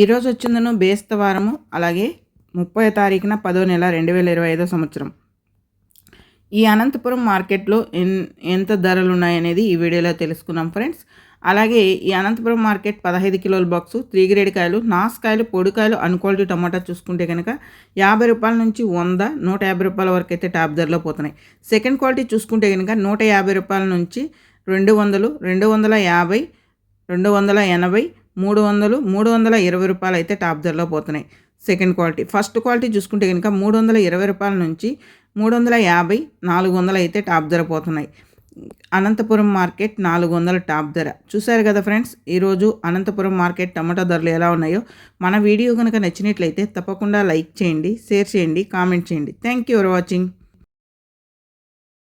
ఈరోజు వచ్చిందను బేస్తవారము అలాగే ముప్పై తారీఖున పదో నెల రెండు వేల ఇరవై ఐదో సంవత్సరం. ఈ అనంతపురం మార్కెట్లో ఎన్ ఎంత ధరలు ఉన్నాయనేది ఈ వీడియోలో తెలుసుకున్నాం ఫ్రెండ్స్. అలాగే ఈ అనంతపురం మార్కెట్ పదహైదు కిలోల బాక్సు త్రీ గ్రేడ్ కాయలు నాసుకాయలు పొడికాయలు అన్క్వాలిటీ టమాటా చూసుకుంటే కనుక యాభై రూపాయల నుంచి వంద నూట యాభై రూపాయల వరకు అయితే టాప్ ధరలో పోతున్నాయి. సెకండ్ క్వాలిటీ చూసుకుంటే కనుక నూట యాభై రూపాయల నుంచి రెండు వందలు రెండు వందల యాభై రెండు వందల ఎనభై మూడు వందలు మూడు వందల ఇరవై రూపాయలు అయితే టాప్ ధరలో పోతున్నాయి. Second quality. ఫస్ట్ క్వాలిటీ చూసుకుంటే కనుక మూడు వందల ఇరవై రూపాయల నుంచి మూడు వందల యాభై నాలుగు వందలు అయితే టాప్ ధర పోతున్నాయి. అనంతపురం మార్కెట్ నాలుగు వందల టాప్ ధర. చూశారు కదా ఫ్రెండ్స్ ఈరోజు అనంతపురం మార్కెట్ టమాటా ధరలు ఎలా ఉన్నాయో? మన వీడియో కనుక నచ్చినట్లయితే తప్పకుండా లైక్ చేయండి షేర్ చేయండి కామెంట్ చేయండి. Thank you for watching.